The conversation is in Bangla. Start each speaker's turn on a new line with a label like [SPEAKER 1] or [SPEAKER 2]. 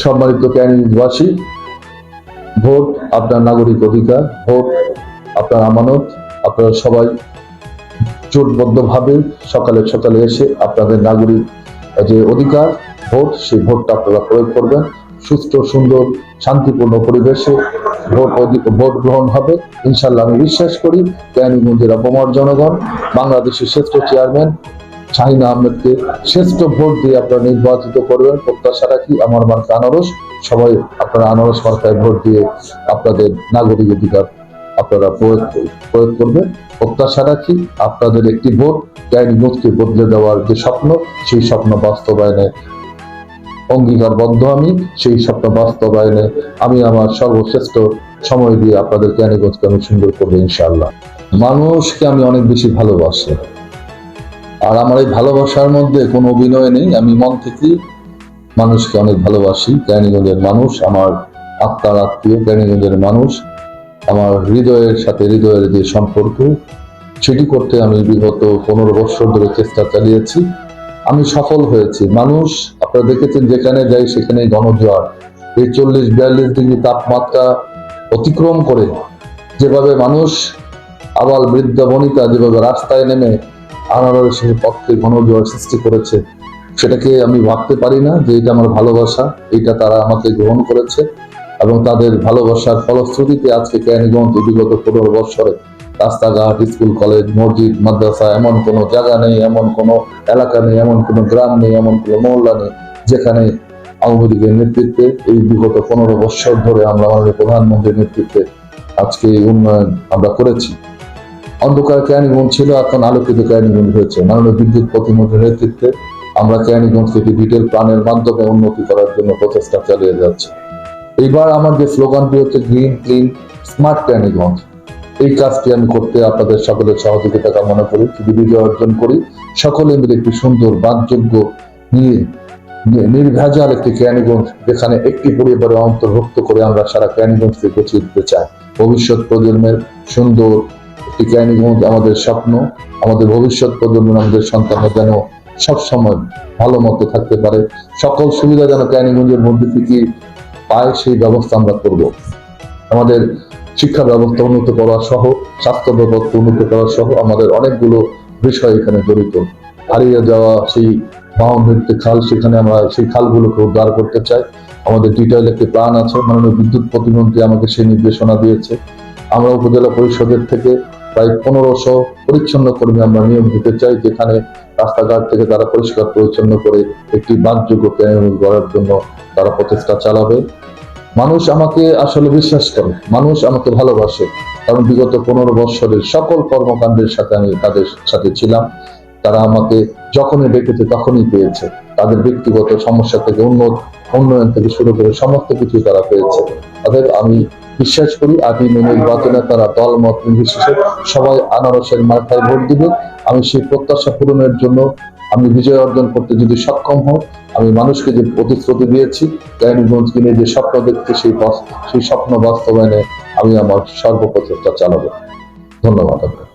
[SPEAKER 1] সম্মানিত ক্যানিংবাসী, ভোট আপনার নাগরিক অধিকার, ভোট আপনার আমানত, আপনারা সবাই জোটবদ্ধভাবে সকালে সকালে এসে আপনাদের নাগরিক যে অধিকার, ভোট, সেই ভোটটা আপনারা প্রয়োগ করবেন। সুস্থ, সুন্দর, শান্তিপূর্ণ পরিবেশে ভোট ভোট গ্রহণ হবে। ইনশাল্লাহ আমি বিশ্বাস করি ক্যানিগঞ্জের অপমর জনগণ, বাংলাদেশের শ্রেষ্ঠ চেয়ারম্যান শাহিন আহমেদকে শ্রেষ্ঠ ভোট দিয়ে আপনারা নির্বাচিত করবেন। প্রত্যাশা রাখি আমার মার্কা আনারস। সবাই আপনারা আনারস মার্কায় ভোট দিয়ে আপনাদের নাগরিক অধিকার আপনারা প্রয়োগ প্রয়োগ করবেন। প্রত্যাশা রাখি আপনাদের একটি ভোট ক্যানিগঞ্জকে বদলে দেওয়ার যে স্বপ্ন, সেই স্বপ্ন বাস্তবায়নে অঙ্গীকারবদ্ধ আমি, সেই স্বপ্ন বাস্তবায়নে আমি আমার সর্বশ্রেষ্ঠ সময় দিয়ে আপনাদের ক্যানিগঞ্জকে আমি সুন্দর করব ইনশাআল্লাহ। মানুষকে আমি অনেক বেশি ভালোবাসি। আর আমার এই ভালোবাসার মধ্যে কোনো অভিনয় নেই। আমি মন থেকে মানুষকে অনেক ভালোবাসি। ক্যানিগঞ্জের মানুষ, আমার আত্মার আত্মীয় ক্যানিগঞ্জের মানুষ, আমার হৃদয়ের সাথে হৃদয়ের যে সম্পর্ক, সেটি করতে আমি বিগত পনেরো বছর ধরে চেষ্টা চালিয়েছি। আমি সফল হয়েছি। মানুষ, আপনারা দেখেছেন, যেখানে যাই সেখানে গণজোয়ার এই চল্লিশ, বিয়াল্লিশ ডিগ্রি তাপমাত্রা অতিক্রম করে যেভাবে মানুষ আবাল বৃদ্ধ, বনিতা যেভাবে রাস্তায় নেমে আনারসের পক্ষে গণজোয়ার সৃষ্টি করেছে। সেটাকে আমি ভাবতে পারি না যে এটা আমার ভালোবাসা, এটা তারা আমাকে গ্রহণ করেছে এবং তাদের ভালোবাসার ফলশ্রুতিতে আজকে ক্যানিগঞ্জ বিগত পনেরো বছরে রাস্তাঘাট, স্কুল, কলেজ, মসজিদ, মাদ্রাসা এমন কোনো জায়গা নেই, এমন কোনো এলাকা নেই, এমন কোনো গ্রাম নেই, এমন কোনো মহল্লা নেই যেখানে আওয়ামী লীগের নেতৃত্বে এই বিগত পনেরো বছর ধরে আমরা আমাদের প্রধানমন্ত্রীর নেতৃত্বে আজকে এই উন্নয়ন আমরা করেছি। অন্ধকার ক্যানিগঞ্জ ছিল, এখন আলোকিত ক্যানিগঞ্জ হয়েছে। মাননীয় বিদ্যুৎ প্রতিমন্ত্রীর নেতৃত্বে আমরা ক্যানিগঞ্জকে একটি ডিটেল প্ল্যানের মাধ্যমে উন্নতি করার জন্য প্রচেষ্টা চালিয়ে যাচ্ছি। এইবার আমার যে স্লোগানটি হচ্ছে গ্রিন, ক্লিন, স্মার্ট ক্যানিগঞ্জ এই কাজটি আমি করতে আপনাদের সকলের সহযোগিতা কামনা করি বিজয় অর্জন করি। সকলে মিলে একটি সুন্দর বাদযোগ্য নিয়ে নির্ভেজাল একটি ক্যানিগঞ্জ যেখানে একটি পরিবারে অন্তর্ভুক্ত করে আমরা সারা ক্যানিগঞ্জকে গছিয়ে দিতে চাই। ভবিষ্যৎ প্রজন্মের সুন্দর একটি ক্যানিগঞ্জ আমাদের স্বপ্ন, আমাদের ভবিষ্যৎ প্রজন্ম আমাদের সন্তানরা যেন সবসময় ভালো মতো থাকতে পারে। সকল সুবিধা যেন ক্যানিগঞ্জের মধ্যে থেকে পায়, সেই ব্যবস্থা আমরা করব। আমাদের শিক্ষা ব্যবস্থা উন্নত করা সহ, স্বাস্থ্য ব্যবস্থা উন্নত করা সহ আমাদের অনেকগুলো বিষয় এখানে জড়িত। হারিয়ে যাওয়া সেই মহানৃত্য খাল, সেখানে আমরা সেই খালগুলোকে উদ্ধার করতে চাই। আমাদের ডিটেল একটি প্ল্যান আছে, মাননীয় বিদ্যুৎ প্রতিমন্ত্রী আমাকে সেই নির্দেশনা দিয়েছে। আমরা উপজেলা পরিষদের থেকে প্রায় পনেরোশো পরিচ্ছন্ন কর্মী আমরা নিয়োগ দিতে চাই, যেখানে রাস্তাঘাট থেকে তারা পরিষ্কার পরিচ্ছন্ন করে একটি বাদযোগ্য ক্যানিগঞ্জ গড়ার জন্য তারা প্রচেষ্টা চালাবে। মানুষ আমাকে আসলে বিশ্বাস করে, মানুষ আমাকে ভালোবাসে, কারণ বিগত পনেরো বৎসরের সকল কর্মকাণ্ডের সাথে আমি তাদের সাথে ছিলাম। তারা আমাকে যখনই ডেকেছে তখনই পেয়েছে। তাদের ব্যক্তিগত সমস্যা থেকে উন্নত, উন্নয়ন থেকে শুরু করে সমস্ত কিছু তারা পেয়েছে। অতএব আমি বিশ্বাস করি আগামী নির্বাচনে তারা দল, মত নির্বিশেষে সবাই আনারসের মাথায় ভোট দিবে আমি সেই প্রত্যাশা পূরণের জন্য আমি বিজয় অর্জন করতে যদি সক্ষম হই আমি মানুষকে যে প্রতিশ্রুতি দিয়েছি ক্যানিগঞ্জকে নিয়ে যে স্বপ্ন দেখতে সেই সেই স্বপ্ন বাস্তবায়নে আমি আমার সর্বপ্রচেষ্টা চালাবো ধন্যবাদ আপনাকে।